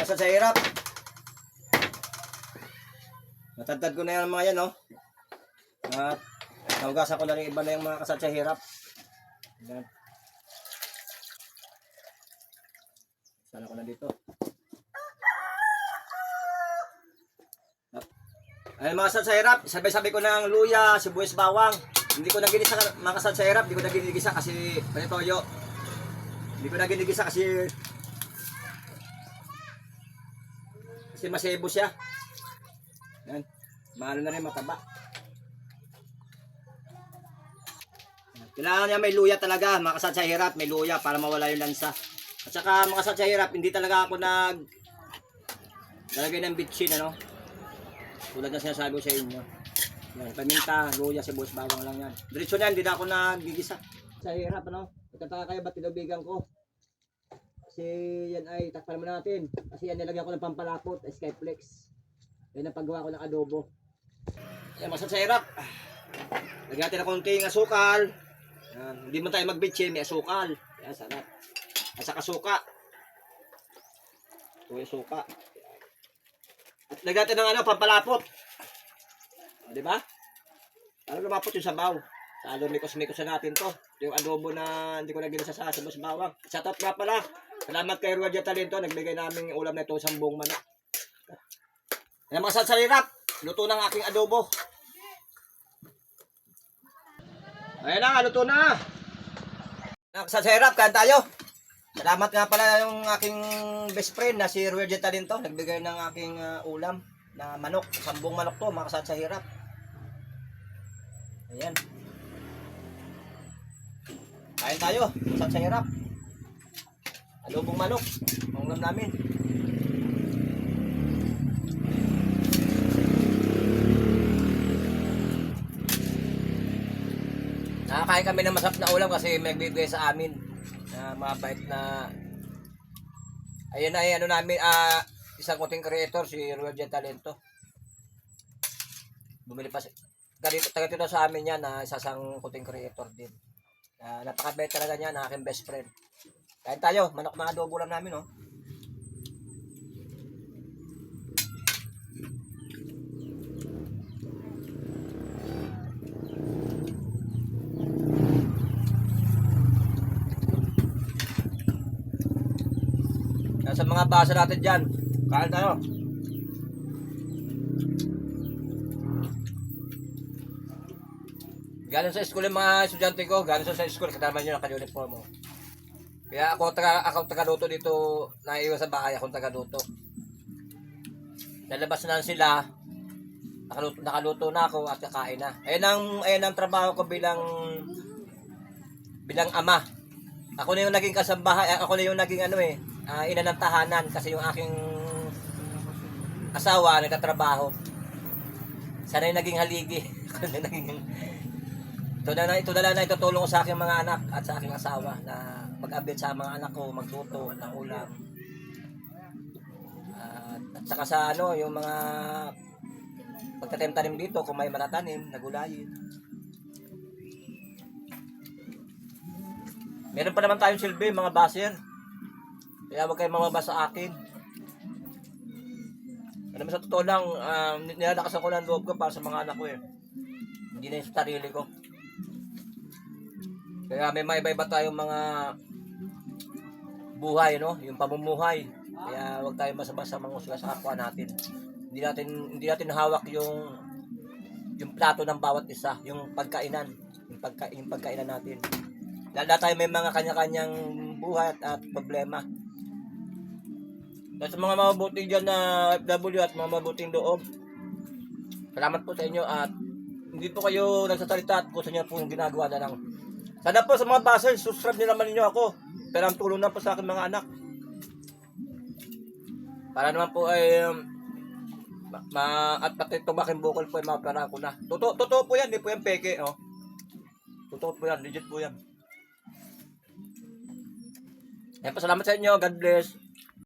Nasa sa hirap. Natagtad ko na yan mga yan, no? At nahugasan ko na rin iba na yung mga kasat sa hirap. Yan. Sana ko na dito. Ay mga kasat sa hirap, sabay-sabay ko ng luya, sibuyas bawang. Hindi ko na ginisa mga kasat sa hirap, hindi ko na ginigisa kasi panitoyo. Hindi ko na ginigisa kasi kasi masebo siya. Yan. Maano na rin mataba. Kailangan niya may luya talaga, makasad sa hirap, may luya para mawala yung lansa. At saka makasad sa hirap, hindi talaga ako nag lalagay ng bitchin, ano? Tulad na sinasabi ko sa inyo. Yan, paminta, luya, sibuyas, bawang lang yan. Diretso na yan, hindi na ako nagigisa. Sa hirap, ano? Nagtataka kayo, ba't tinubigan ko? Kasi yan ay takpan naman natin. Kasi yan nilagyan ko ng pampalapot, Skyflex. Yan ang paggawa ko ng adobo. Yan, masarap sa. Lagyan natin ng konting asukal. Yan. Hindi mo tayo magbitsin, may asukal. Yan, sarap. At saka suka. Ito yung suka. At lagyan natin ng ano, pampalapot. O, di ba? Para lumapot yung sabaw. Lalo mikos-mikos na natin to. Yung adobo na hindi ko na ginasa sa bawang. Shout out nga pala. Salamat kay Roger Talento. Nagbigay namin ulam na ito isang buong manok. Yan mga sasalirap. Luto ng aking adobo. Ayan na, luto na. Sa sirap, kain tayo. Salamat nga pala yung aking best friend na si Roger Talento. Nagbigay ng aking ah, ulam na manok. Sambong manok to, mga kasat sa hirap. Ayan. Kain tayo, kasat Alubong manok. Ang ulam namin. Nakakain kami ng masarap na ulam kasi may sa amin na mabait na ayun ay ano namin ah isang content creator si Roger Talento bumili pa si ganito taga dito sa amin yan na isa sang content creator din uh, napakabait talaga niya na aking best friend kain tayo manok mga adobo lang namin oh sa mga basa natin dyan. Kain tayo. Galing sa school yung mga estudyante ko, galing sa school, kasama nyo naka-uniform mo. Kaya ako taga ako taga luto dito, naiiwan sa bahay ako taga luto. Lalabas na sila, nakaluto, nakaluto na ako at kakain na. Ayun ang ayun ang trabaho ko bilang bilang ama. Ako na yung naging kasambahay, ako na yung naging ano eh, ah, ina ng tahanan kasi yung aking asawa nagtatrabaho. Sana yung naging haligi. Ako na naging ito na, ito na lang itutulong sa aking mga anak at sa aking asawa na mag-update sa mga anak ko, magluto ng ulam. At, at saka sa ano, yung mga pagtatim-tanim dito, kung may maratanim, nagulayin. Meron pa naman tayong silbi, mga baser. Kaya huwag kayong mamaba sa akin. Ano sa totoo lang, um, nilalakas ako ng loob ko para sa mga anak ko eh. Hindi na yung sa sarili ko. Kaya may mga iba-iba tayong mga buhay, no? Yung pamumuhay. Kaya huwag tayong masama sa mga usga sa kapwa natin. Hindi natin hindi natin hawak yung yung plato ng bawat isa, yung pagkainan, yung, pagka, yung pagkainan natin. Lala tayo may mga kanya-kanyang buhay at, at problema. At sa mga mabuting dyan na FW at mga mabuting loob, salamat po sa inyo at hindi po kayo nagsasalita at kung sa inyo po yung ginagawa na lang. Sana po sa mga basel, subscribe nyo naman ninyo ako. Pero ang tulong na po sa aking mga anak. Para naman po ay um, ma, ma- at pati tumaking bukol po ay mapara ko na. Totoo, totoo po yan, hindi po yan peke. Oh. Totoo po yan, legit po yan. Yan po, salamat sa inyo. God bless.